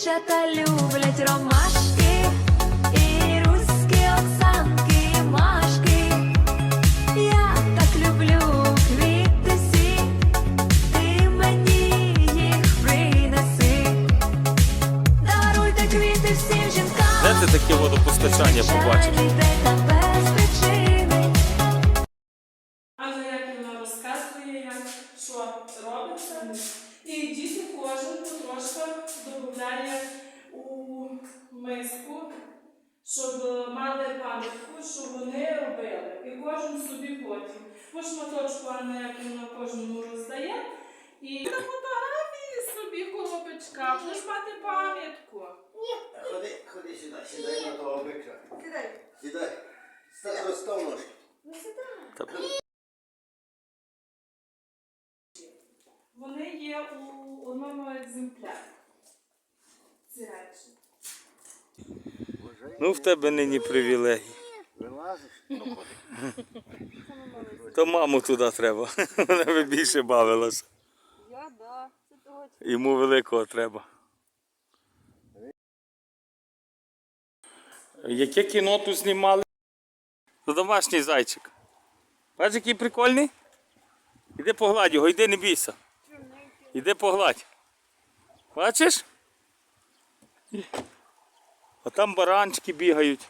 Дівчата люблять ромашки і руські оксанки, машки. Я так люблю квіти всі, ти мені їх принеси. Даруйте квіти всім жінкам. Де ти таке водопостачання побачив? Без причини. Анна Яківна розказує, як що робиться. І дійсно кожен потрошка додає у миску, щоб мали пам'ятку, що вони робили. І кожен собі потім. По шматочку Анна Яківна кожному роздає. І на фотографії собі колобочка, будеш мати пам'ятку. Ходи, ходи сюди, сідай на того бика. Сідай. Сідай. Став розстав ножки. Вони є у одному екземплярі. Ці речі. Ну в тебе нині привілегій. Вилазиш? Ну. То маму туди треба. Вона би більше бавилася. Я да. Це того Йому великого треба. Яке кіно тут знімали? То домашній зайчик. Бачиш, який прикольний? Іди погладь його, йди не бійся. Іди погладь. Бачиш? А там баранчики бігають.